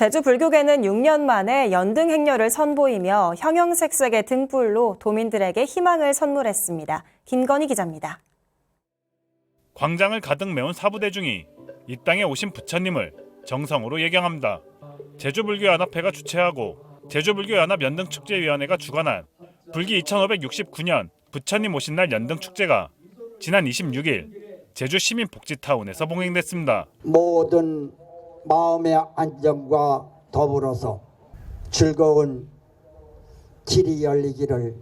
제주 불교계는 6년 만에 연등 행렬을 선보이며 형형색색의 등불로 도민들에게 희망을 선물했습니다. 김건희 기자입니다. 광장을 가득 메운 사부대중이 이 땅에 오신 부처님을 정성으로 예경합니다. 제주불교연합회가 주최하고 제주불교연합 연등축제위원회가 주관한 불기 2569년 부처님 오신 날 연등축제가 지난 26일 제주 시민복지타운에서 봉행됐습니다. 모든 마음의 안정과 더불어서 즐거운 길이 열리기를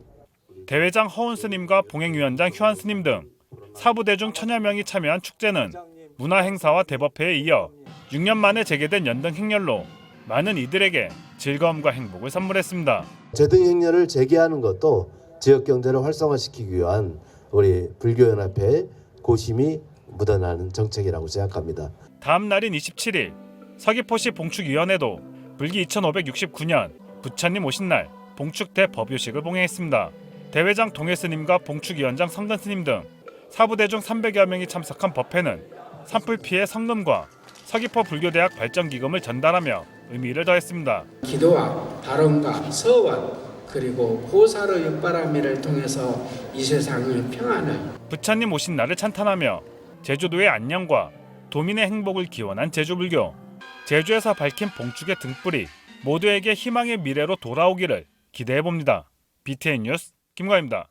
대회장 허운 스님과 봉행위원장 휴한 스님 등 사부대 중 천여 명이 참여한 축제는 문화 행사와 대법회에 이어 6년 만에 재개된 연등 행렬로 많은 이들에게 즐거움과 행복을 선물했습니다. 제등 행렬을 재개하는 것도 지역 경제를 활성화시키기 위한 우리 불교연합회의 고심이 묻어나는 정책이라고 생각합니다. 다음 날인 27일 서귀포시 봉축위원회도 불기 2569년 부처님 오신 날 봉축대 법요식을 봉행했습니다. 대회장 동해스님과 봉축위원장 성근스님 등 사부대중 300여 명이 참석한 법회는 산불 피해 성금과 서귀포 불교대학 발전기금을 전달하며 의미를 더했습니다. 기도와 발언과 서원 그리고 고사의 육바라밀을 통해서 이 세상의 평안을 부처님 오신 날을 찬탄하며 제주도의 안녕과 도민의 행복을 기원한 제주불교. 제주에서 밝힌 봉축의 등불이 모두에게 희망의 미래로 돌아오기를 기대해 봅니다. BTN 뉴스 김광입니다.